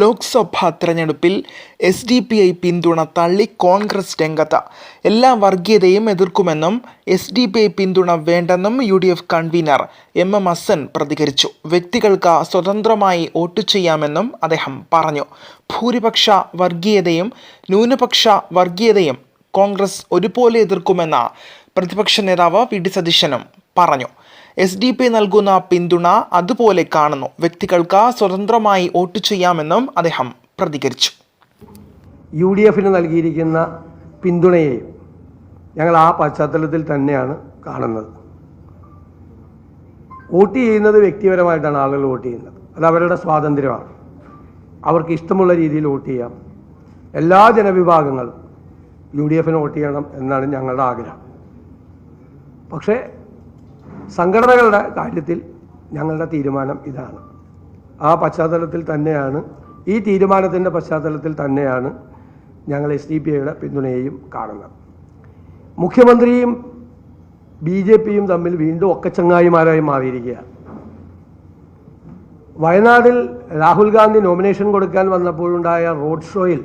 ലോക്സഭാ തെരഞ്ഞെടുപ്പിൽ S D P I പിന്തുണ തള്ളി കോൺഗ്രസ് രംഗത്ത്. എല്ലാ വർഗീയതയും എതിർക്കുമെന്നും എസ് ഡി പി ഐ പിന്തുണ വേണ്ടെന്നും U D F convener M M Hasan പ്രതികരിച്ചു. വ്യക്തികൾക്ക് സ്വതന്ത്രമായി വോട്ട് ചെയ്യാമെന്നും അദ്ദേഹം പറഞ്ഞു. ഭൂരിപക്ഷ വർഗീയതയും ന്യൂനപക്ഷ വർഗീയതയും കോൺഗ്രസ് ഒരുപോലെ എതിർക്കുമെന്ന പ്രതിപക്ഷ നേതാവ് വി ഡി സതീശനും പറഞ്ഞു. എസ് ഡി പി നൽകുന്ന പിന്തുണ അതുപോലെ കാണുന്നു. വ്യക്തികൾക്ക് സ്വതന്ത്രമായി വോട്ട് ചെയ്യാമെന്നും അദ്ദേഹം പ്രതികരിച്ചു. യു ഡി എഫിന് നൽകിയിരിക്കുന്ന പിന്തുണയെയും ഞങ്ങൾ ആ പശ്ചാത്തലത്തിൽ തന്നെയാണ് കാണുന്നത്. വോട്ട് ചെയ്യുന്നത് വ്യക്തിപരമായിട്ടാണ് ആളുകൾ വോട്ട് ചെയ്യുന്നത്. അത് അവരുടെ സ്വാതന്ത്ര്യമാണ്. അവർക്ക് ഇഷ്ടമുള്ള രീതിയിൽ വോട്ട് ചെയ്യാം. എല്ലാ ജനവിഭാഗങ്ങളും യു ഡി എഫിന് വോട്ട് ചെയ്യണം എന്നാണ് ഞങ്ങളുടെ ആഗ്രഹം. പക്ഷേ സംഘടനകളുടെ കാര്യത്തിൽ ഞങ്ങളുടെ തീരുമാനം ഇതാണ്. ആ പശ്ചാത്തലത്തിൽ തന്നെയാണ് ഈ തീരുമാനത്തിന്റെ പശ്ചാത്തലത്തിൽ തന്നെയാണ് ഞങ്ങൾ എസ് ഡി പി ഐയുടെ പിന്തുണയെയും കാണുന്നത്. മുഖ്യമന്ത്രിയും ബി ജെ പിയും തമ്മിൽ വീണ്ടും ഒക്കച്ചങ്ങായിമാരായി മാറിയിരിക്കുകയാണ്. വയനാടിൽ രാഹുൽ ഗാന്ധി നോമിനേഷൻ കൊടുക്കാൻ വന്നപ്പോഴുണ്ടായ റോഡ് ഷോയിൽ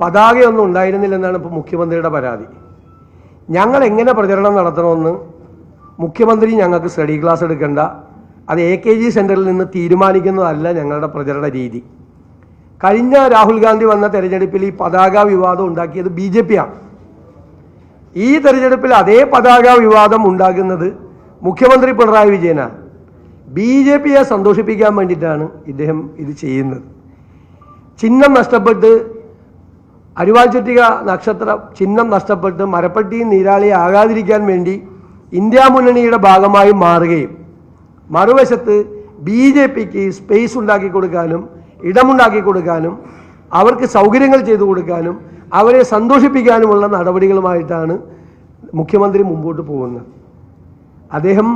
പതാകയൊന്നും ഉണ്ടായിരുന്നില്ലെന്നാണ് ഇപ്പോൾ മുഖ്യമന്ത്രിയുടെ പരാതി. ഞങ്ങൾ എങ്ങനെ പ്രചരണം നടത്തണമെന്ന് മുഖ്യമന്ത്രി ഞങ്ങൾക്ക് സ്റ്റഡി ക്ലാസ് എടുക്കേണ്ട. അത് എ കെ ജി സെന്ററിൽ നിന്ന് തീരുമാനിക്കുന്നതല്ല ഞങ്ങളുടെ പ്രചരണ രീതി. കഴിഞ്ഞ രാഹുൽ ഗാന്ധി വന്ന തെരഞ്ഞെടുപ്പിൽ ഈ പതാക വിവാദം ഉണ്ടാക്കിയത് ബി ജെ പി ആണ് ഈ തെരഞ്ഞെടുപ്പിൽ അതേ പതാക വിവാദം ഉണ്ടാകുന്നത് മുഖ്യമന്ത്രി പിണറായി വിജയനാണ്. ബി ജെ പിയെ സന്തോഷിപ്പിക്കാൻ വേണ്ടിയിട്ടാണ് ഇദ്ദേഹം ഇത് ചെയ്യുന്നത്. ചിഹ്നം നഷ്ടപ്പെട്ട് അരിവാൾ ചുറ്റിക നക്ഷത്ര ചിഹ്നം നഷ്ടപ്പെട്ട് മരപ്പട്ടിയും നീരാളി ആകാതിരിക്കാൻ വേണ്ടി ഇന്ത്യ മുന്നണിയുടെ ഭാഗമായി മാറുകയും മറുവശത്ത് ബി ജെ പിക്ക് സ്പേസ് ഉണ്ടാക്കി കൊടുക്കാനും ഇടമുണ്ടാക്കി കൊടുക്കാനും അവർക്ക് സൗകര്യങ്ങൾ ചെയ്തു കൊടുക്കാനും അവരെ സന്തോഷിപ്പിക്കാനുമുള്ള നടപടികളുമായിട്ടാണ് മുഖ്യമന്ത്രി മുമ്പോട്ട് പോകുന്നത്. അദ്ദേഹം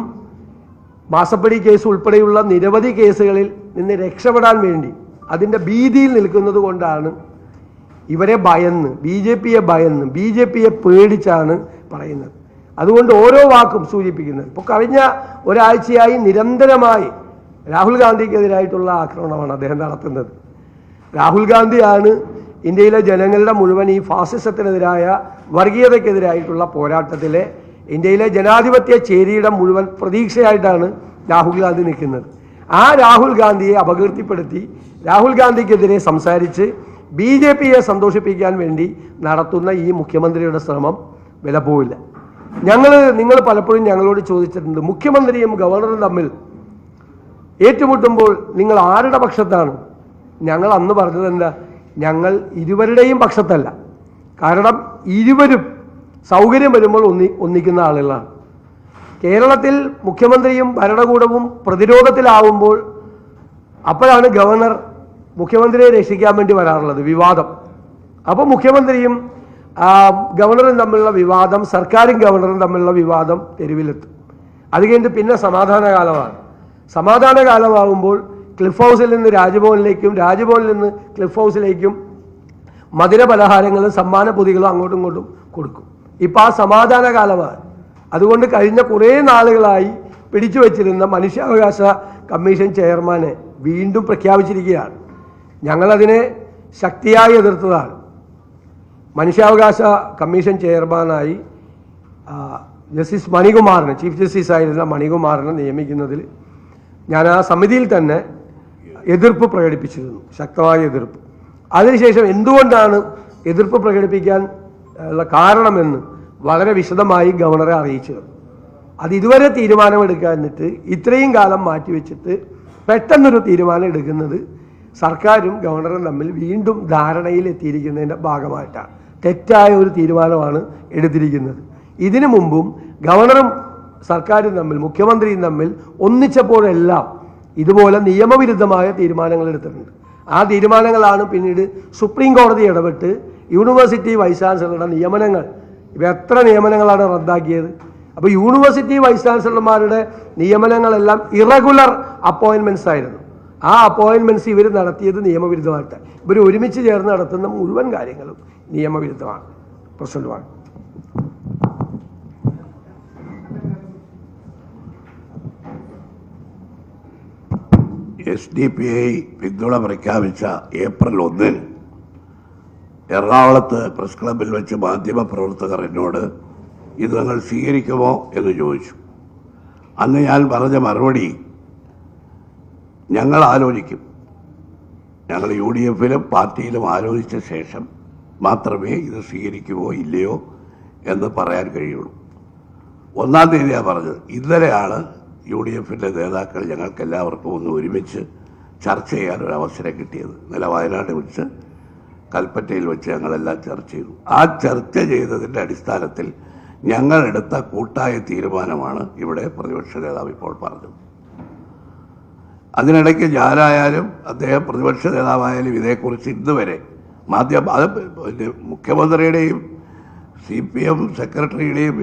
മാസപ്പടി കേസ് ഉൾപ്പെടെയുള്ള നിരവധി കേസുകളിൽ നിന്ന് രക്ഷപ്പെടാൻ വേണ്ടി അതിന്റെ ഭീതിയിൽ നിൽക്കുന്നത് കൊണ്ടാണ് ഇവരെ ഭയന്ന് ബി ജെ പിയെ ഭയന്ന് ബി ജെ പിയെ പേടിച്ചാണ് പറയുന്നത്. അതുകൊണ്ട് ഓരോ വാക്കും സൂചിപ്പിക്കുന്നത്. ഇപ്പോൾ കഴിഞ്ഞ ഒരാഴ്ചയായി നിരന്തരമായി രാഹുൽ ഗാന്ധിക്കെതിരായിട്ടുള്ള ആക്രമണമാണ് അദ്ദേഹം നടത്തുന്നത്. രാഹുൽ ഗാന്ധിയാണ് ഇന്ത്യയിലെ ജനങ്ങളുടെ മുഴുവൻ ഈ ഫാസിസത്തിനെതിരായ വർഗീയതയ്ക്കെതിരായിട്ടുള്ള പോരാട്ടത്തിലെ ഇന്ത്യയിലെ ജനാധിപത്യ ചേരിയുടെ മുഴുവൻ പ്രതീക്ഷയായിട്ടാണ് രാഹുൽ ഗാന്ധി നിൽക്കുന്നത്. ആ രാഹുൽ ഗാന്ധിയെ അപകീർത്തിപ്പെടുത്തി രാഹുൽ ഗാന്ധിക്കെതിരെ സംസാരിച്ച് ബി ജെ പിയെ സന്തോഷിപ്പിക്കാൻ വേണ്ടി നടത്തുന്ന ഈ മുഖ്യമന്ത്രിയുടെ ശ്രമം വില പോവില്ല ഞങ്ങൾ നിങ്ങൾ പലപ്പോഴും ഞങ്ങളോട് ചോദിച്ചിട്ടുണ്ട് മുഖ്യമന്ത്രിയും ഗവർണറും തമ്മിൽ ഏറ്റുമുട്ടുമ്പോൾ നിങ്ങൾ ആരുടെ പക്ഷത്താണ്? ഞങ്ങൾ അന്ന് പറഞ്ഞത് എന്താ? ഞങ്ങൾ ഇരുവരുടെയും പക്ഷത്തല്ല. കാരണം ഇരുവരും സൗകര്യം വരുമ്പോൾ ഒന്നി ഒന്നിക്കുന്ന ആളുകളാണ്. കേരളത്തിൽ മുഖ്യമന്ത്രിയും ഭരണകൂടവും പ്രതിരോധത്തിലാവുമ്പോൾ അപ്പോഴാണ് ഗവർണർ മുഖ്യമന്ത്രിയെ രക്ഷിക്കാൻ വേണ്ടി വരാറുള്ളത് വിവാദം. അപ്പോൾ മുഖ്യമന്ത്രിയും ഗവർണറും തമ്മിലുള്ള വിവാദം സർക്കാരും ഗവർണറും തമ്മിലുള്ള വിവാദം തെരുവിലെത്തും. അത് കഴിഞ്ഞ് പിന്നെ സമാധാന കാലമാണ് സമാധാന കാലമാകുമ്പോൾ ക്ലിഫ് ഹൗസിൽ നിന്ന് രാജ്ഭവനിലേക്കും രാജ്ഭവനിൽ നിന്ന് ക്ലിഫ് ഹൗസിലേക്കും മധുര പലഹാരങ്ങളും സമ്മാന പൊതികളും അങ്ങോട്ടും ഇങ്ങോട്ടും കൊടുക്കും. ഇപ്പം ആ സമാധാന കാലമാണ് അതുകൊണ്ട് കഴിഞ്ഞ കുറേ നാളുകളായി പിടിച്ചു വച്ചിരുന്ന മനുഷ്യാവകാശ കമ്മീഷൻ ചെയർമാനെ വീണ്ടും പ്രഖ്യാപിച്ചിരിക്കുകയാണ്. ഞങ്ങളതിനെ ശക്തിയായി എതിർത്തതാണ്. മനുഷ്യാവകാശ കമ്മീഷൻ ചെയർമാനായി ജസ്റ്റിസ് മണികുമാറിനെ ചീഫ് ജസ്റ്റിസ് ആയിരുന്ന മണികുമാറിനെ നിയമിക്കുന്നതിൽ ഞാൻ ആ സമിതിയിൽ തന്നെ എതിർപ്പ് പ്രകടിപ്പിച്ചിരുന്നു ശക്തമായ എതിർപ്പ്. അതിനുശേഷം എന്തുകൊണ്ടാണ് എതിർപ്പ് പ്രകടിപ്പിക്കാൻ ഉള്ള കാരണമെന്ന് വളരെ വിശദമായി ഗവർണറെ അറിയിച്ചത്. അത് ഇതുവരെ തീരുമാനമെടുക്കാനിട്ട് ഇത്രയും കാലം മാറ്റിവെച്ചിട്ട് പെട്ടെന്നൊരു തീരുമാനം എടുക്കുന്നത് സർക്കാരും ഗവർണറും തമ്മിൽ വീണ്ടും ധാരണയിൽ എത്തിയിരിക്കുന്നതിന്റെ ഭാഗമായിട്ടാണ്. തെറ്റായ ഒരു തീരുമാനമാണ് എടുത്തിരിക്കുന്നത്. ഇതിനു മുമ്പും ഗവർണറും സർക്കാരും തമ്മിൽ മുഖ്യമന്ത്രിയും തമ്മിൽ ഒന്നിച്ചപ്പോഴെല്ലാം ഇതുപോലെ നിയമവിരുദ്ധമായ തീരുമാനങ്ങൾ എടുത്തിട്ടുണ്ട്. ആ തീരുമാനങ്ങളാണ് പിന്നീട് സുപ്രീം കോടതി ഇടപെട്ട് യൂണിവേഴ്സിറ്റി വൈസ് ചാൻസലറുടെ നിയമനങ്ങൾ ഇവ എത്ര നിയമനങ്ങളാണ് റദ്ദാക്കിയത്? അപ്പോൾ യൂണിവേഴ്സിറ്റി വൈസ് ചാൻസലർമാരുടെ നിയമനങ്ങളെല്ലാം ഇറഗുലർ അപ്പോയിൻമെന്റ്സ് ആയിരുന്നു. ആ അപ്പോയിൻമെന്റ്സ് ഇവർ നടത്തിയത് നിയമവിരുദ്ധമായിട്ട്. ഇവർ ഒരുമിച്ച് ചേർന്ന് നടത്തുന്ന മുഴുവൻ കാര്യങ്ങളും നിയമവിരുദ്ധമാണ്. പ്രസിഡന്റുമാണ് എസ് ഡി പി ഐ പിന്തുണ പ്രഖ്യാപിച്ച ഏപ്രിൽ ഒന്നിന് എറണാകുളത്ത് പ്രസ് ക്ലബിൽ വെച്ച് മാധ്യമപ്രവർത്തകർ എന്നോട് ഇത് നിങ്ങൾ സ്വീകരിക്കുമോ? എന്ന് ചോദിച്ചു. അന്ന് ഞാൻ പറഞ്ഞ മറുപടി ഞങ്ങൾ ആലോചിക്കും. ഞങ്ങൾ യു ഡി എഫിലും പാർട്ടിയിലും ആലോചിച്ച ശേഷം മാത്രമേ ഇത് സ്വീകരിക്കുമോ ഇല്ലയോ എന്ന് പറയാൻ കഴിയുള്ളൂ. ഒന്നാം തീയതിയാണ് പറഞ്ഞത്. ഇന്നലെയാണ് യു ഡി എഫിന്റെ നേതാക്കൾ ഞങ്ങൾക്ക് എല്ലാവർക്കും ഒന്ന് ഒരുമിച്ച് ചർച്ച ചെയ്യാൻ ഒരു അവസരം കിട്ടിയത്. ഇന്നലെ വയനാട് വെച്ച് കൽപ്പറ്റയിൽ വെച്ച് ഞങ്ങളെല്ലാം ചർച്ച ചെയ്തു. ആ ചർച്ച ചെയ്തതിന്റെ അടിസ്ഥാനത്തിൽ ഞങ്ങളെടുത്ത കൂട്ടായ തീരുമാനമാണ് ഇവിടെ പ്രതിപക്ഷ നേതാവ് ഇപ്പോൾ പറഞ്ഞത്. അതിനിടയ്ക്ക് ഞാനായാലും അദ്ദേഹം പ്രതിപക്ഷ നേതാവായാലും ഇതേക്കുറിച്ച് ഇന്ന് വരെ മാധ്യമ അത് മുഖ്യമന്ത്രിയുടെയും സി പി എം സെക്രട്ടറിയുടെയും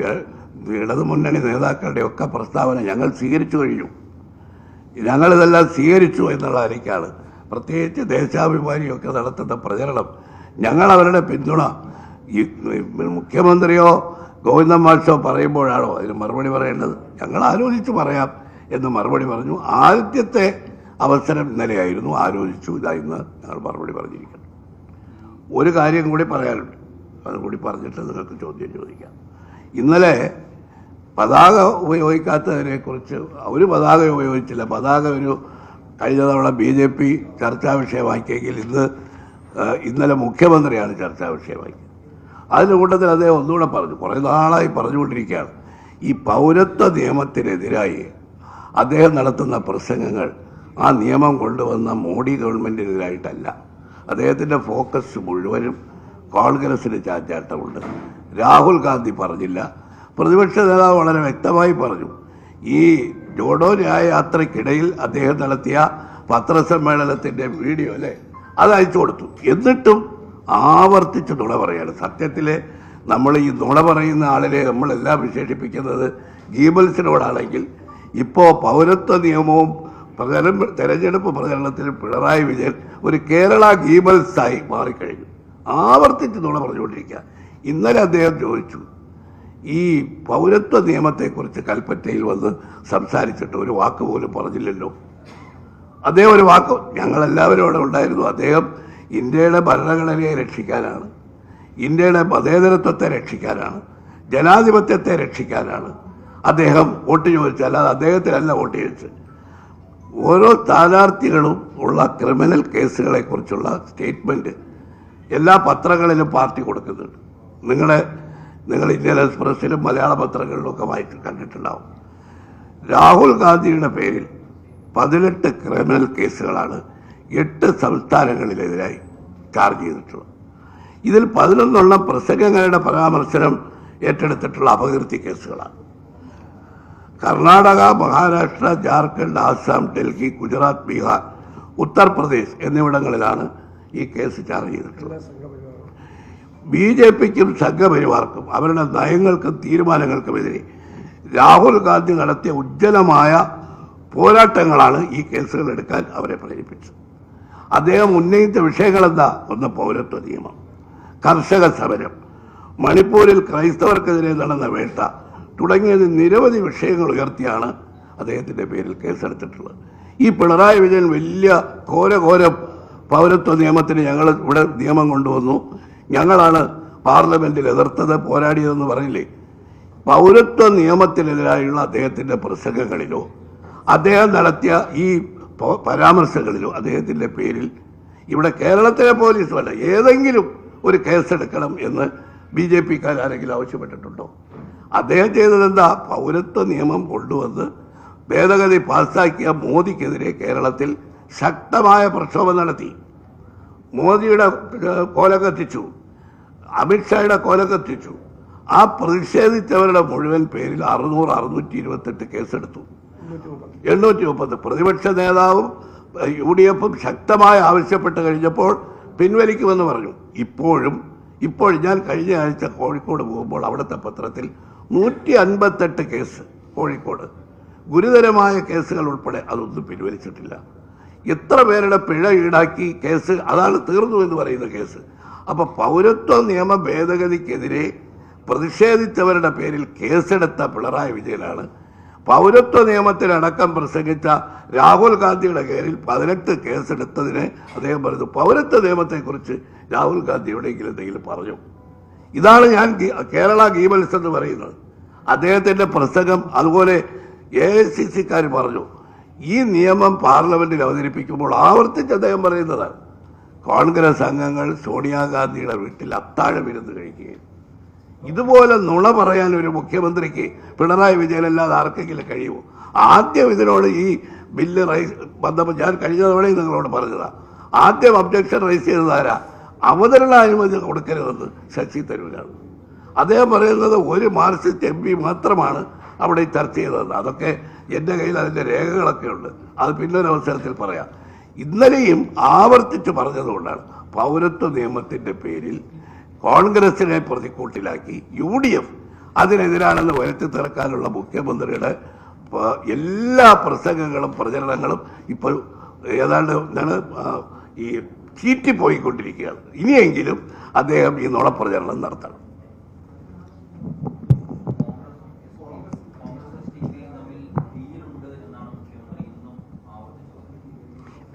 ഇടതുമുന്നണി നേതാക്കളുടെയും ഒക്കെ പ്രസ്താവന ഞങ്ങൾ സ്വീകരിച്ചു കഴിഞ്ഞു. ഞങ്ങളിതെല്ലാം സ്വീകരിച്ചു എന്നുള്ള നിലയ്ക്കാണ് പ്രത്യേകിച്ച് ദേശാഭിമാനിയൊക്കെ നടത്തുന്ന പ്രചരണം. ഞങ്ങൾ അവരുടെ പിന്തുണ ഈ മുഖ്യമന്ത്രിയോ ഗോവിന്ദൻ മാഷോ പറയുമ്പോഴാണോ അതിന് മറുപടി പറയേണ്ടത്? ഞങ്ങൾ ആലോചിച്ച് പറയാം എന്ന് മറുപടി പറഞ്ഞു. ആദ്യത്തെ അവസരം ഇന്നലെയായിരുന്നു. ആലോചിച്ചു ഇതാ ഇന്ന് ഞങ്ങൾ മറുപടി പറഞ്ഞിരിക്കുന്നു. ഒരു കാര്യം കൂടി പറയാനുണ്ട്. അതും കൂടി പറഞ്ഞിട്ട് നിങ്ങൾക്ക് ചോദ്യം ചോദിക്കാം. ഇന്നലെ പതാക ഉപയോഗിക്കാത്തതിനെ കുറിച്ച് ഒരു പതാക ഉപയോഗിച്ചില്ല. പതാക ഒരു കഴിഞ്ഞ തവണ ബി ജെ പി ചർച്ചാ വിഷയമാക്കിയെങ്കിൽ ഇന്ന് ഇന്നലെ മുഖ്യമന്ത്രിയാണ് ചർച്ചാ വിഷയമാക്കിയത് അതിന്റെ കൂട്ടത്തിൽ അദ്ദേഹം ഒന്നുകൂടെ പറഞ്ഞു. കുറേ നാളായി പറഞ്ഞുകൊണ്ടിരിക്കുകയാണ്. ഈ പൗരത്വ നിയമത്തിനെതിരായി അദ്ദേഹം നടത്തുന്ന പ്രസംഗങ്ങൾ ആ നിയമം കൊണ്ടുവന്ന മോഡി ഗവൺമെന്റിനെതിരായിട്ടല്ല. അദ്ദേഹത്തിന്റെ ഫോക്കസ് മുഴുവനും കോൺഗ്രസിന് ചാഞ്ചാട്ടമുണ്ട്. രാഹുൽ ഗാന്ധി പറഞ്ഞില്ല. പ്രതിപക്ഷ നേതാവ് വളരെ വ്യക്തമായി പറഞ്ഞു. ഈ ജോഡോ ന്യായയാത്രയ്ക്കിടയിൽ അദ്ദേഹം നടത്തിയ പത്രസമ്മേളനത്തിന്റെ വീഡിയോ അല്ലേ? അത് അയച്ചു കൊടുത്തു. എന്നിട്ടും ആവർത്തിച്ച് നുണ പറയാണ്. സത്യത്തിൽ നമ്മൾ ഈ നുണ പറയുന്ന ആളിനെ നമ്മളെല്ലാം വിശേഷിപ്പിക്കുന്നത് ഗീബൽസിനോടാണെങ്കിൽ ഇപ്പോൾ പൗരത്വ നിയമവും പ്രചരണം തെരഞ്ഞെടുപ്പ് പ്രചരണത്തിൽ പിണറായി വിജയൻ ഒരു കേരള ഗീബൽസായി മാറിക്കഴിഞ്ഞു. ആവർത്തിച്ച് നുണ പറഞ്ഞുകൊണ്ടിരിക്കുക. ഇന്നലെ അദ്ദേഹം ചോദിച്ചു ഈ പൗരത്വ നിയമത്തെക്കുറിച്ച് കൽപ്പറ്റയിൽ വന്ന് സംസാരിച്ചിട്ട് ഒരു വാക്ക് പോലും പറഞ്ഞില്ലല്ലോ? അദ്ദേഹം ഒരു വാക്ക് ഞങ്ങളെല്ലാവരും അവിടെ ഉണ്ടായിരുന്നു. അദ്ദേഹം ഇന്ത്യയുടെ ഭരണഘടനയെ രക്ഷിക്കാനാണ്. ഇന്ത്യയുടെ മതേതരത്വത്തെ രക്ഷിക്കാനാണ്. ജനാധിപത്യത്തെ രക്ഷിക്കാനാണ്. അദ്ദേഹം വോട്ട് ചോദിച്ചത് അല്ലാതെ അദ്ദേഹത്തിനല്ല വോട്ട് ചോദിച്ചത്. ഓരോ സ്ഥാനാർത്ഥികളും ഉള്ള ക്രിമിനൽ കേസുകളെ കുറിച്ചുള്ള സ്റ്റേറ്റ്മെന്റ് എല്ലാ പത്രങ്ങളിലും പാർട്ടി കൊടുക്കുന്നുണ്ട്. നിങ്ങളെ നിങ്ങൾ ഇന്ത്യൻ എക്സ്പ്രസ്സിലും മലയാള പത്രങ്ങളിലും ഒക്കെ വായിച്ച് കണ്ടിട്ടുണ്ടാവും. രാഹുൽ ഗാന്ധിയുടെ പേരിൽ പതിനെട്ട് ക്രിമിനൽ കേസുകളാണ് എട്ട് സംസ്ഥാനങ്ങളിലെതിരായി ചാർജ് ചെയ്തിട്ടുള്ളത്. ഇതിൽ പതിനൊന്നെണ്ണം പ്രസംഗങ്ങളുടെ പരാമർശനം ഏറ്റെടുത്തിട്ടുള്ള അപകീർത്തി കേസുകളാണ്. കർണാടക മഹാരാഷ്ട്ര ജാർഖണ്ഡ് ആസാം ഡൽഹി ഗുജറാത്ത് ബീഹാർ ഉത്തർപ്രദേശ് എന്നിവിടങ്ങളിലാണ് ഈ കേസ് ചാർജ് ചെയ്തിട്ടുള്ളത്. ബി ജെ പിക്കും സംഘപരിവാർക്കും അവരുടെ നയങ്ങൾക്കും തീരുമാനങ്ങൾക്കുമെതിരെ രാഹുൽ ഗാന്ധി നടത്തിയ ഉജ്ജ്വലമായ പോരാട്ടങ്ങളാണ് ഈ കേസുകൾ എടുക്കാൻ അവരെ പ്രേരിപ്പിച്ചത്. അദ്ദേഹം ഉന്നയിച്ച വിഷയങ്ങളെന്താ? ഒന്ന് പൗരത്വ നിയമം കർഷക സമരം മണിപ്പൂരിൽ ക്രൈസ്തവർക്കെതിരെ നടന്ന വേട്ട തുടങ്ങിയത് നിരവധി വിഷയങ്ങൾ ഉയർത്തിയാണ് അദ്ദേഹത്തിന്റെ പേരിൽ കേസെടുത്തിട്ടുള്ളത്. ഈ പിണറായി വിജയൻ വലിയ ഘോര ഘോര പൗരത്വ നിയമത്തിന് ഞങ്ങൾ ഇവിടെ നിയമം കൊണ്ടുവന്നു. ഞങ്ങളാണ് പാർലമെന്റിൽ എതിർത്തത് പോരാടിയതെന്ന് പറഞ്ഞില്ലേ? പൗരത്വ നിയമത്തിനെതിരായുള്ള അദ്ദേഹത്തിന്റെ പ്രസംഗങ്ങളിലോ അദ്ദേഹം നടത്തിയ ഈ പരാമർശങ്ങളിലോ അദ്ദേഹത്തിന്റെ പേരിൽ ഇവിടെ കേരളത്തിലെ പോലീസുമല്ല ഏതെങ്കിലും ഒരു കേസെടുക്കണം എന്ന് ബി ജെ പിക്കാരെങ്കിലും ആവശ്യപ്പെട്ടിട്ടുണ്ടോ? അദ്ദേഹം ചെയ്തതെന്താ? പൗരത്വ നിയമം കൊണ്ടുവന്ന് ഭേദഗതി പാസ്സാക്കിയ മോദിക്കെതിരെ കേരളത്തിൽ ശക്തമായ പ്രക്ഷോഭം നടത്തി. മോദിയുടെ കോല കത്തിച്ചു അമിത്ഷായുടെ കോല കത്തിച്ചു ആ പ്രതിഷേധിച്ചവരുടെ മുഴുവൻ പേരിൽ അറുന്നൂറ് അറുന്നൂറ്റി ഇരുപത്തെട്ട് കേസെടുത്തു. എണ്ണൂറ്റി മുപ്പത് പ്രതിപക്ഷ നേതാവും യു ഡി എഫും ശക്തമായി ആവശ്യപ്പെട്ട് കഴിഞ്ഞപ്പോൾ പിൻവലിക്കുമെന്ന് പറഞ്ഞു. ഇപ്പോഴും ഇപ്പോൾ ഞാൻ കഴിഞ്ഞ ആഴ്ച കോഴിക്കോട് പോകുമ്പോൾ അവിടുത്തെ പത്രത്തിൽ നൂറ്റി അൻപത്തെട്ട് കേസ് കോഴിക്കോട്. ഗുരുതരമായ കേസുകൾ ഉൾപ്പെടെ അതൊന്നും പിൻവലിച്ചിട്ടില്ല. എത്ര പേരുടെ പിഴ ഈടാക്കി കേസ് അതാണ് തീർന്നു എന്ന് പറയുന്ന കേസ്. അപ്പോൾ പൗരത്വ നിയമ ഭേദഗതിക്കെതിരെ പ്രതിഷേധിച്ചവരുടെ പേരിൽ കേസെടുത്ത പിണറായി വിജയനാണ്. പൗരത്വ നിയമത്തിലടക്കം പ്രസംഗിച്ച രാഹുൽ ഗാന്ധിയുടെ പേരിൽ പതിനെട്ട് കേസെടുത്തതിന് അദ്ദേഹം പറഞ്ഞു പൗരത്വ നിയമത്തെക്കുറിച്ച് രാഹുൽ ഗാന്ധി എവിടെയെങ്കിലും എന്തെങ്കിലും പറഞ്ഞു? ഇതാണ് ഞാൻ കേരള ഗീമൽസ് എന്ന് പറയുന്നത്. അദ്ദേഹത്തിന്റെ പ്രസംഗം അതുപോലെ എ ഐ സി സിക്കാർ പറഞ്ഞു ഈ നിയമം പാർലമെന്റിൽ അവതരിപ്പിക്കുമ്പോൾ ആവർത്തിച്ച് അദ്ദേഹം പറയുന്നത് കോൺഗ്രസ് അംഗങ്ങൾ സോണിയാഗാന്ധിയുടെ വീട്ടിൽ അത്താഴം ഇരുന്ന് കഴിക്കുകയും ഇതുപോലെ നുണ പറയാൻ ഒരു മുഖ്യമന്ത്രിക്ക് പിണറായി വിജയനല്ലാതെ ആർക്കെങ്കിലും കഴിയുമോ? ആദ്യം ഇതിനോട് ഈ ബില്ല് റൈസ് ബന്ധപ്പെട്ട് ഞാൻ കഴിഞ്ഞ തവണയും നിങ്ങളോട് പറഞ്ഞതാണ് ആദ്യം ഒബ്ജക്ഷൻ റൈസ് ചെയ്തതാരാ? അവതരണ അനുമതി കൊടുക്കരുതെന്ന് ശശി തരൂരാണ്. അദ്ദേഹം പറയുന്നത് ഒരു മാർക്സിസ്റ്റ് എം പി മാത്രമാണ് അവിടെ ചർച്ച ചെയ്തത് അതൊക്കെ എന്റെ കയ്യിൽ അതിന്റെ രേഖകളൊക്കെ ഉണ്ട്. അത് പിന്നൊരു അവസരത്തിൽ പറയാം. ഇന്നലെയും ആവർത്തിച്ച് പറഞ്ഞതുകൊണ്ടാണ് പൗരത്വ നിയമത്തിന്റെ പേരിൽ കോൺഗ്രസിനെ പ്രതിക്കൂട്ടിലാക്കി യു ഡി എഫ് അതിനെതിരാണെന്ന് വരുത്തി തീർക്കാനുള്ള മുഖ്യമന്ത്രിയുടെ എല്ലാ പ്രസംഗങ്ങളും പ്രചരണങ്ങളും ഇപ്പോൾ ഏതാണ്ട് ഞാൻ ഈ ചീറ്റിപ്പോയിക്കൊണ്ടിരിക്കുകയാണ് ഇനിയെങ്കിലും അദ്ദേഹം ഈ നുണപ്രചരണം നടത്തണം.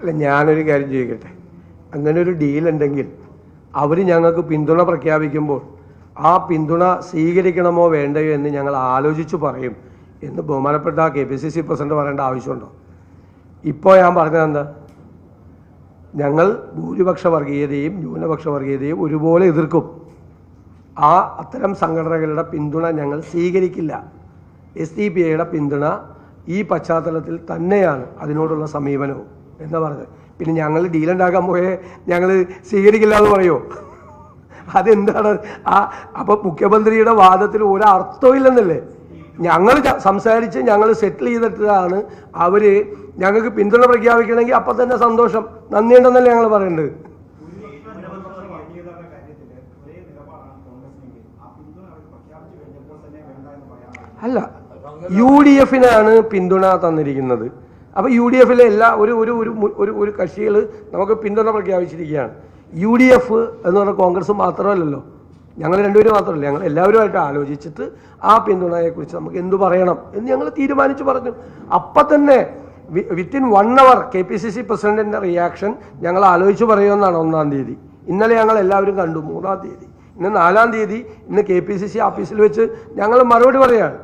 അല്ല ഞാനൊരു കാര്യം ചോദിക്കട്ടെ? അങ്ങനെ ഒരു ഡീൽ ഉണ്ടെങ്കിൽ അവർ ഞങ്ങൾക്ക് പിന്തുണ പ്രഖ്യാപിക്കുമ്പോൾ ആ പിന്തുണ സ്വീകരിക്കണമോ വേണ്ടയോ എന്ന് ഞങ്ങൾ ആലോചിച്ച് പറയും എന്ന് ബഹുമാനപ്പെട്ട K P C C president പറയേണ്ട ആവശ്യമുണ്ടോ? ഇപ്പോൾ ഞാൻ പറഞ്ഞത് എന്താ? ഞങ്ങൾ ഭൂരിപക്ഷ വർഗീയതയും ന്യൂനപക്ഷ വർഗീയതയും ഒരുപോലെ എതിർക്കും. ആ അത്തരം സംഘടനകളുടെ പിന്തുണ ഞങ്ങൾ സ്വീകരിക്കില്ല. എസ് ഡി പി ഐയുടെ പിന്തുണ ഈ പശ്ചാത്തലത്തിൽ തന്നെയാണ് അതിനോടുള്ള സമീപനവും എന്ന് പറഞ്ഞത്. പിന്നെ ഞങ്ങൾ ഡീലുണ്ടാക്കാൻ പോയേ ഞങ്ങൾ സ്വീകരിക്കില്ല എന്ന് പറയുമോ അതെന്താണ്? ആ അപ്പൊ മുഖ്യമന്ത്രിയുടെ വാദത്തിൽ ഒരു അർത്ഥവും ഇല്ലെന്നല്ലേ? ഞങ്ങൾ സംസാരിച്ച് ഞങ്ങൾ സെറ്റിൽ ചെയ്തിട്ടാണ് അവർ ഞങ്ങൾക്ക് പിന്തുണ പ്രഖ്യാപിക്കണമെങ്കിൽ അപ്പൊ തന്നെ സന്തോഷം. നന്ദിയുണ്ടെന്നല്ലേ ഞങ്ങൾ പറയേണ്ടത് അല്ല യു ഡി എഫിനാണ് പിന്തുണ തന്നിരിക്കുന്നത്. അപ്പൊ യു ഡി എഫിലെ എല്ലാ ഒരു ഒരു ഒരു ഒരു കക്ഷികൾ നമുക്ക് പിന്തുണ പ്രഖ്യാപിച്ചിരിക്കുകയാണ്. യു ഡി എഫ് എന്ന് പറഞ്ഞ കോൺഗ്രസ് മാത്രമല്ലല്ലോ. ഞങ്ങൾ രണ്ടുപേരും മാത്രമല്ല ഞങ്ങൾ എല്ലാവരുമായിട്ട് ആലോചിച്ചിട്ട് ആ പിന്തുണയെക്കുറിച്ച് നമുക്ക് എന്തു പറയണം എന്ന് ഞങ്ങൾ തീരുമാനിച്ചു പറഞ്ഞു. അപ്പം തന്നെ within one hour K P C C പ്രസിഡന്റിന്റെ റിയാക്ഷൻ ഞങ്ങൾ ആലോചിച്ച് പറയുമെന്നാണ് ഒന്നാം തീയതി. ഇന്നലെ ഞങ്ങൾ എല്ലാവരും കണ്ടു മൂന്നാം തീയതി. ഇന്ന് നാലാം തീയതി ഇന്ന് കെ പി സി സി ഓഫീസിൽ വെച്ച് ഞങ്ങൾ മറുപടി പറയുകയാണ്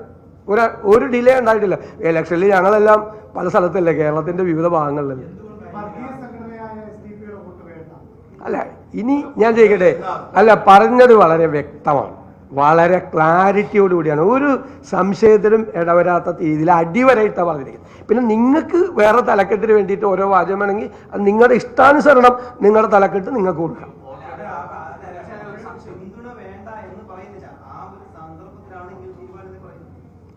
ഒരു ഒരു ഡിലേ ഉണ്ടായിട്ടില്ല. ഇലക്ഷനിൽ ഞങ്ങളെല്ലാം പല സ്ഥലത്തല്ലേ കേരളത്തിന്റെ വിവിധ ഭാഗങ്ങളിലല്ലേ. അല്ല ഇനി ഞാൻ ചോദിക്കട്ടെ? അല്ല പറഞ്ഞത് വളരെ വ്യക്തമാണ്. വളരെ ക്ലാരിറ്റിയോടുകൂടിയാണ്. ഒരു സംശയത്തിലും ഇടവരാത്ത രീതിയിൽ അടിവരയിട്ട പറഞ്ഞിരിക്കുന്നത്. പിന്നെ നിങ്ങൾക്ക് വേറെ തലക്കെട്ടിന് വേണ്ടിയിട്ട് ഓരോ വാചകം വേണമെങ്കിൽ അത് നിങ്ങളുടെ ഇഷ്ടാനുസരണം നിങ്ങളുടെ തലക്കെട്ട് നിങ്ങൾക്ക് കൊടുക്കാം.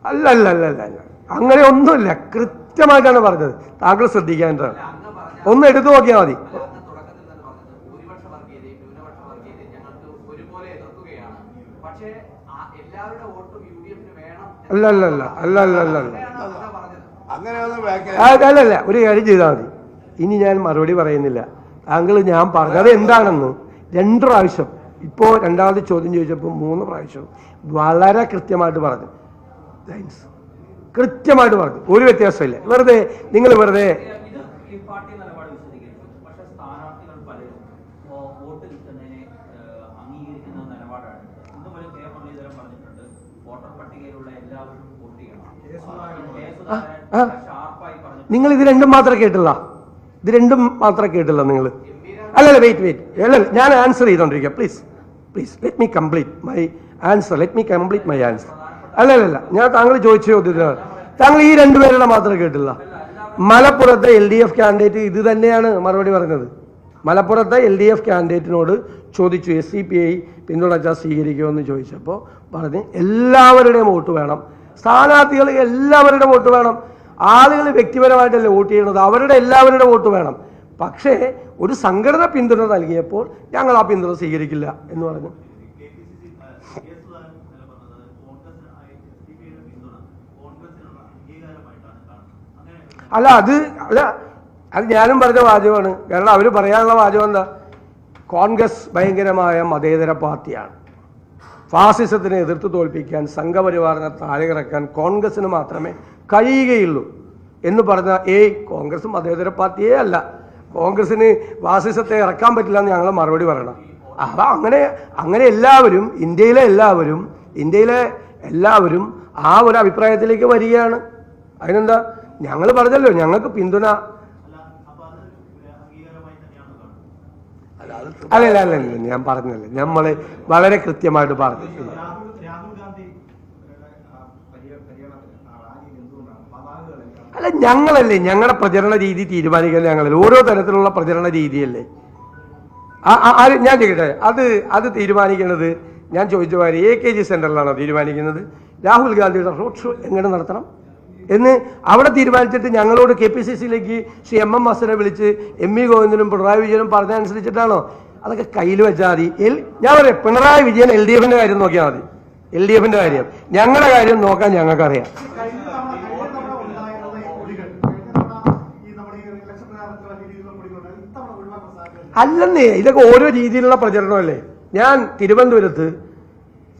അല്ല അല്ല അല്ല അല്ല അല്ല അങ്ങനെ ഒന്നുമില്ല. കൃത്യമായിട്ടാണ് പറഞ്ഞത്. താങ്കൾ ശ്രദ്ധിക്കേണ്ടതാണ്. ഒന്ന് എടുത്തു നോക്കിയാൽ മതി അങ്ങ് തുടക്കത്തിൽ തന്നെ പറഞ്ഞത് ഭൂരിപക്ഷ വർഗീയതയും ന്യൂനപക്ഷ വർഗീയതയും ഞങ്ങൾക്ക് ഒരുപോലെ എതിർക്കുകയാണ് പക്ഷേ ആ എല്ലാവരുടെ വോട്ടും യു ഡി എഫിന് വേണം അല്ല അല്ല അല്ല അല്ല അല്ല അല്ല അല്ല അങ്ങനെ പറഞ്ഞത് അങ്ങനെയൊന്നും അല്ലല്ല ഒരു കാര്യം ചെയ്താൽ മതി. ഇനി ഞാൻ മറുപടി പറയുന്നില്ല. താങ്കൾ ഞാൻ പറഞ്ഞത് എന്താണെന്ന് രണ്ട് പ്രാവശ്യം. ഇപ്പോ രണ്ടാമത് ചോദ്യം ചോദിച്ചപ്പോൾ മൂന്ന് പ്രാവശ്യം വളരെ കൃത്യമായിട്ട് പറഞ്ഞു. താങ്ക്സ് കൃത്യമായിട്ട് പറഞ്ഞു. ഒരു വ്യത്യാസമില്ല. വെറുതെ നിങ്ങൾ വെറുതെ ഇത് ഈ പാർട്ടി നിലപാട് വിശദീകരിച്ചു പക്ഷേ സ്ഥാനാർത്ഥികൾ പലരും ഓ, വോട്ട് കിട്ടുന്നതിനെ ഏഹ്, അംഗീകരിക്കുന്ന നിലപാടാണ് ഇന്ന് മുതൽ കെ മുരളീധരൻ പറഞ്ഞിട്ടുണ്ട് വോട്ടർ പട്ടികയിലുള്ള എല്ലാവരും വോട്ട് ചെയ്യണം കെ സുധാകരൻ ആ. ഷാർപ്പായി പറഞ്ഞു നിങ്ങൾ ഇത് രണ്ടും മാത്രം കേട്ടില്ല. ഇത് രണ്ടും മാത്രം കേട്ടില്ല നിങ്ങൾ. അല്ലല്ല വെയിറ്റ് വെയിറ്റ് അല്ല ഞാൻ answer ചെയ്തോണ്ടിരിക്കുക please please let me complete my answer let me complete my answer അല്ലല്ല ഞാൻ താങ്കൾ ചോദിച്ച ചോദ്യത്തിന് താങ്കൾ ഈ രണ്ടുപേരുടെ മാത്രം കേട്ടില്ല. മലപ്പുറത്തെ എൽ ഡി എഫ് കാൻഡിഡേറ്റ് ഇത് തന്നെയാണ് മറുപടി പറഞ്ഞത്. മലപ്പുറത്തെ എൽ ഡി എഫ് കാൻഡിഡേറ്റിനോട് ചോദിച്ചു എസ് സി പി ഐ പിന്തുണച്ചാൽ സ്വീകരിക്കുമെന്ന് ചോദിച്ചപ്പോൾ പറഞ്ഞ് എല്ലാവരുടെയും വോട്ട് വേണം. സ്ഥാനാർത്ഥികൾ എല്ലാവരുടെ വോട്ട് വേണം. ആളുകൾ വ്യക്തിപരമായിട്ടല്ലേ വോട്ട് ചെയ്യണത്? അവരുടെ എല്ലാവരുടെ വോട്ട് വേണം. പക്ഷേ ഒരു സംഘടന പിന്തുണ നൽകിയപ്പോൾ ഞങ്ങൾ ആ പിന്തുണ സ്വീകരിക്കില്ല എന്ന് പറഞ്ഞു. അല്ല അത് അല്ല അത് ഞാനും പറഞ്ഞ വാചകമാണ്. കാരണം അവർ പറയാനുള്ള വാചകം എന്താ? കോൺഗ്രസ് ഭയങ്കരമായ മതേതര പാർട്ടിയാണ്. ഫാസിസത്തിനെ എതിർത്ത് തോൽപ്പിക്കാൻ സംഘപരിവാറിനെ താഴെയിറക്കാൻ കോൺഗ്രസിന് മാത്രമേ കഴിയുകയുള്ളൂ എന്ന് പറഞ്ഞ ഏയ് കോൺഗ്രസ് മതേതര പാർട്ടിയേ അല്ല. കോൺഗ്രസിന് ഫാസിസത്തെ ഇറക്കാൻ പറ്റില്ല എന്ന് ഞങ്ങൾ മറുപടി പറയണം. അപ്പം അങ്ങനെ അങ്ങനെ എല്ലാവരും ഇന്ത്യയിലെ എല്ലാവരും ഇന്ത്യയിലെ എല്ലാവരും ആ ഒരു അഭിപ്രായത്തിലേക്ക് വരികയാണ്. അതിനെന്താ? ഞങ്ങൾ പറഞ്ഞല്ലോ ഞങ്ങൾക്ക് പിന്തുണ അല്ല അല്ലല്ല അല്ല അല്ല അല്ല അല്ല, ഞാൻ പറഞ്ഞല്ലേ നമ്മൾ വളരെ കൃത്യമായിട്ട് പറഞ്ഞു അല്ല ഞങ്ങളല്ലേ ഞങ്ങളുടെ പ്രചരണ രീതി തീരുമാനിക്കുന്നത് ഞങ്ങളല്ലേ ഓരോ തരത്തിലുള്ള പ്രചരണ രീതിയല്ലേ? ഞാൻ ചോദിക്കട്ടെ അത് അത് തീരുമാനിക്കുന്നത് ഞാൻ ചോദിച്ച മാതിരി എ കെ ജി സെന്ററിലാണോ തീരുമാനിക്കുന്നത്? രാഹുൽ ഗാന്ധിയുടെ റോഡ് ഷോ എങ്ങനെ നടത്തണം? എന്ന് അവിടെ തീരുമാനിച്ചിട്ട് ഞങ്ങളോട് കെ പി സി സിയിലേക്ക് ശ്രീ എം എം ഹസനെ വിളിച്ച് എം ഇ ഗോവിന്ദനും പിണറായി വിജയനും പറഞ്ഞതനുസരിച്ചിട്ടാണോ? അതൊക്കെ കയ്യിൽ വെച്ചാൽ മതി. എൽ ഞാൻ പറയാം പിണറായി വിജയൻ എൽ ഡി എഫിന്റെ കാര്യം നോക്കിയാൽ മതി. എൽ ഡി എഫിന്റെ കാര്യം. ഞങ്ങളുടെ കാര്യം നോക്കാൻ ഞങ്ങൾക്കറിയാം. അല്ലെന്നേ ഇതൊക്കെ ഓരോ രീതിയിലുള്ള പ്രചരണമല്ലേ? ഞാൻ തിരുവനന്തപുരത്ത്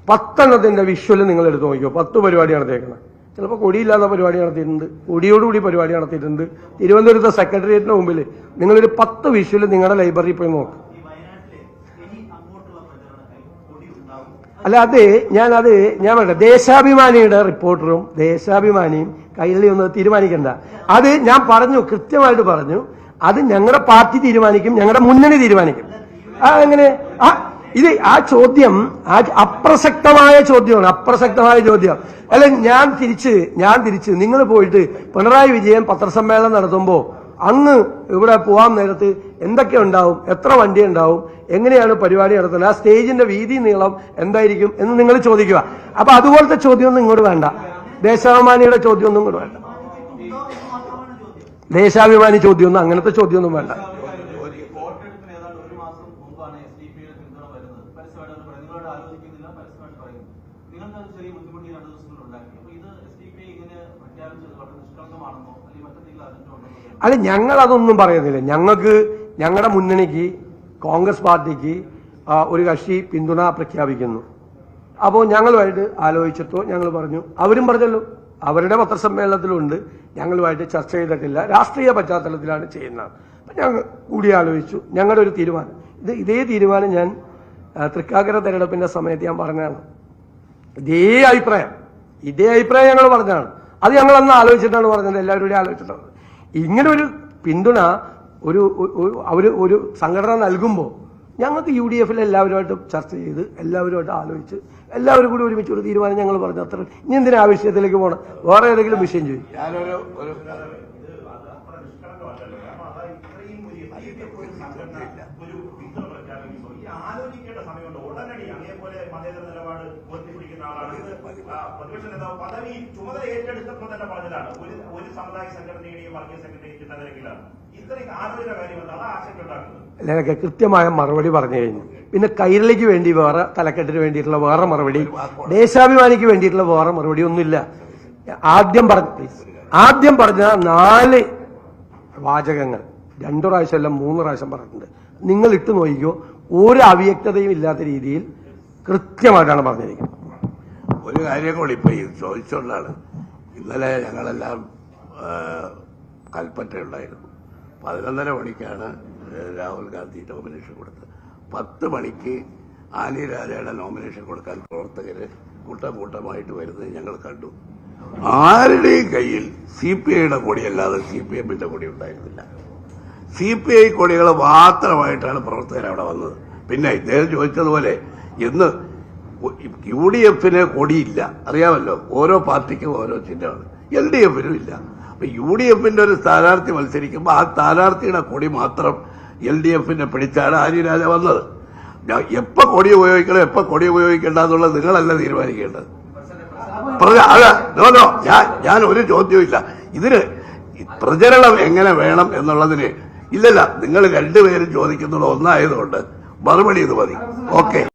പത്തെണ്ണത്തിന്റെ വിഷ്വൽ നിങ്ങൾ എടുത്ത് നോക്കിയോ പത്ത് പരിപാടി നടത്തിയേക്കണം ചിലപ്പോൾ കൊടിയില്ലാത്ത പരിപാടി നടത്തിയിട്ടുണ്ട്. കൊടിയോടുകൂടി പരിപാടി നടത്തിയിട്ടുണ്ട്. തിരുവനന്തപുരത്തെ സെക്രട്ടേറിയറ്റിന് മുമ്പിൽ നിങ്ങളൊരു പത്ത് വിഷ്വൽ നിങ്ങളുടെ ലൈബ്രറിയിൽ പോയി നോക്ക്. അല്ല അത് ഞാൻ അത് ഞാൻ വേണ്ട ദേശാഭിമാനിയുടെ റിപ്പോർട്ടറും ദേശാഭിമാനിയും കൈരളി ഒന്ന് തീരുമാനിക്കണ്ട. അത് ഞാൻ പറഞ്ഞു കൃത്യമായിട്ട് പറഞ്ഞു അത് ഞങ്ങളുടെ പാർട്ടി തീരുമാനിക്കും ഞങ്ങളുടെ മുന്നണി തീരുമാനിക്കും. ആ എങ്ങനെ? ആ ഇത് ആ ചോദ്യം ആ അപ്രസക്തമായ ചോദ്യമാണ് അപ്രസക്തമായ ചോദ്യം. അല്ല ഞാൻ തിരിച്ച് ഞാൻ തിരിച്ച് നിങ്ങൾ പോയിട്ട് പിണറായി വിജയൻ പത്രസമ്മേളനം നടത്തുമ്പോൾ അങ്ങ് ഇവിടെ പോവാൻ നേരത്ത് എന്തൊക്കെ ഉണ്ടാവും? എത്ര വണ്ടി ഉണ്ടാവും? എങ്ങനെയാണ് പരിപാടി നടത്തുന്നത്? ആ സ്റ്റേജിന്റെ വീതി നീളം എന്തായിരിക്കും എന്ന് നിങ്ങൾ ചോദിക്കുക. അപ്പൊ അതുപോലത്തെ ചോദ്യമൊന്നും ഇങ്ങോട്ട് വേണ്ട. ദേശാഭിമാനിയുടെ ചോദ്യമൊന്നും ഇങ്ങോട്ട് വേണ്ട. ദേശാഭിമാനി ചോദ്യമൊന്നും അങ്ങനത്തെ ചോദ്യമൊന്നും വേണ്ട വോട്ടെടുപ്പിന് ഏതാണ്ട് ഒരു മാസം മുമ്പാണ് എസ് ഡി പിയുടെ പിന്തുണ വരുന്നത് പരസ്യമായിട്ട് അത് പറയുന്നത് നിങ്ങളോട് ആലോചിക്കുന്നില്ല പരസ്യമായിട്ട് പറയുന്നു നിങ്ങൾക്ക് അത് ചെറിയ ബുദ്ധിമുട്ട് ഈ രണ്ട് ദിവസങ്ങളിൽ ഉണ്ടാക്കി അപ്പൊ ഇത് എസ് ഡി പി ഇങ്ങനെ പ്രഖ്യാപിച്ചത് വളരെ നിഷ്കളങ്കമാണെന്നോ അല്ല ഞങ്ങൾ അതൊന്നും പറയുന്നില്ല. ഞങ്ങൾക്ക് ഞങ്ങളുടെ മുന്നണിക്ക് കോൺഗ്രസ് പാർട്ടിക്ക് ഒരു കക്ഷി പിന്തുണ പ്രഖ്യാപിക്കുന്നു. അപ്പോൾ ഞങ്ങളുമായിട്ട് ആലോചിച്ചപ്പോൾ ഞങ്ങൾ പറഞ്ഞു അവരും പറഞ്ഞല്ലോ അവരുടെ പത്രസമ്മേളനത്തിലുണ്ട് ഞങ്ങളുമായിട്ട് ചർച്ച ചെയ്തിട്ടില്ല രാഷ്ട്രീയ പശ്ചാത്തലത്തിലാണ് ചെയ്യുന്നത്. അപ്പം ഞങ്ങൾ കൂടി ആലോചിച്ചു ഞങ്ങളുടെ ഒരു തീരുമാനം. ഇത് ഇതേ തീരുമാനം ഞാൻ തൃക്കാക്കര തെരഞ്ഞെടുപ്പിന്റെ സമയത്ത് ഞാൻ പറഞ്ഞതാണ്. ഇതേ അഭിപ്രായം ഇതേ അഭിപ്രായം ഞങ്ങൾ പറഞ്ഞതാണ്. അത് ഞങ്ങൾ അന്ന് ആലോചിച്ചിട്ടാണ് പറഞ്ഞത് എല്ലാവരും കൂടി ആലോചിച്ചിട്ടാണ്. ഇങ്ങനെ ഒരു പിന്തുണ ഒരു അവർ ഒരു സംഘടന നൽകുമ്പോൾ ഞങ്ങൾക്ക് യു ഡി എഫിൽ എല്ലാവരുമായിട്ട് ചർച്ച ചെയ്ത് എല്ലാവരുമായിട്ട് ആലോചിച്ച് എല്ലാവരും കൂടി ഒരുമിച്ച് ഒരു തീരുമാനം ഞങ്ങൾ പറഞ്ഞു അത്ര. ഇനി എന്തിനാ ആവശ്യത്തിലേക്ക് വിഷയത്തിലേക്ക് പോകണം വേറെ ഏതെങ്കിലും വിഷയം ചെയ്യും ഞാനൊരു പ്രതിപക്ഷ നേതാവ് പദവി ചുമതല തന്നെ പറഞ്ഞതാണ് ഒരു ഒരു സമുദായ സംഘടനയുടെയും വർഗീയ സംഘടനയും കിട്ടുന്ന നിരക്കിലാണ് ഇത്രയും ആലോചന കാര്യം അത് ആശങ്ക ഉണ്ടാക്കുന്നത്. കൃത്യമായ മറുപടി പറഞ്ഞു കഴിഞ്ഞു. പിന്നെ കൈരളിക്ക് വേണ്ടി വേറെ തലക്കെട്ടിന് വേണ്ടിയിട്ടുള്ള വേറെ മറുപടി ദേശാഭിമാനിക്ക് വേണ്ടിയിട്ടുള്ള വേറെ മറുപടി ഒന്നുമില്ല. ആദ്യം പറഞ്ഞ ആദ്യം പറഞ്ഞ നാല് വാചകങ്ങൾ രണ്ടു പ്രാവശ്യം അല്ല മൂന്ന് പ്രാവശ്യം പറഞ്ഞിട്ടുണ്ട്. നിങ്ങൾ ഇട്ട് നോക്കിക്കോ ഒരു അവ്യക്തതയും ഇല്ലാത്ത രീതിയിൽ കൃത്യമായിട്ടാണ് പറഞ്ഞിരിക്കുന്നത്. ഒരു കാര്യം കൂടി ഇപ്പൊ ചോദിച്ചുകൊണ്ടാണ് ഇന്നലെ ഞങ്ങളെല്ലാം കൽപ്പറ്റയുണ്ടായിരുന്നു പതിനൊന്നര മണിക്കാണ് രാഹുൽ ഗാന്ധി നോമിനേഷൻ കൊടുത്തത്. പത്ത് മണിക്ക് ആനി രാജയുടെ നോമിനേഷൻ കൊടുക്കാൻ പ്രവർത്തകർ കൂട്ടം കൂട്ടമായിട്ട് വരുന്നത് ഞങ്ങൾ കണ്ടു. ആരുടെയും കയ്യിൽ സി പി ഐയുടെ കൊടിയല്ലാതെ സി പി എമ്മിന്റെ കൊടി ഉണ്ടായിരുന്നില്ല. സി പി ഐ കൊടികൾ മാത്രമായിട്ടാണ് പ്രവർത്തകർ അവിടെ വന്നത്. പിന്നെ ഇദ്ദേഹം ചോദിച്ചതുപോലെ ഇന്ന് യു ഡി എഫിന് കൊടിയില്ല. അറിയാമല്ലോ? ഓരോ പാർട്ടിക്കും ഓരോ ചിഹ്നമാണ്. എൽ ഡി എഫിനും ഇല്ല. അപ്പൊ യു ഡി എഫിന്റെ ഒരു സ്ഥാനാർത്ഥി മത്സരിക്കുമ്പോൾ ആ സ്ഥാനാർത്ഥിയുടെ കൊടി മാത്രം എൽ ഡി എഫിനെ പിടിച്ചാണ് ആര്യരാജ വന്നത്. എപ്പോ കൊടി ഉപയോഗിക്കണം എപ്പോ കൊടി ഉപയോഗിക്കേണ്ട എന്നുള്ളത് നിങ്ങളല്ല തീരുമാനിക്കേണ്ടത്. നോ ഞാൻ ഞാൻ ഒരു ചോദ്യവും ഇല്ല. ഇതിന് പ്രചരണം എങ്ങനെ വേണം എന്നുള്ളതിന് ഇല്ലല്ല നിങ്ങൾ രണ്ടുപേരും ചോദിക്കുന്നുള്ള ഒന്നായതുകൊണ്ട് മറുപടി ഇത് മതി. ഓക്കെ.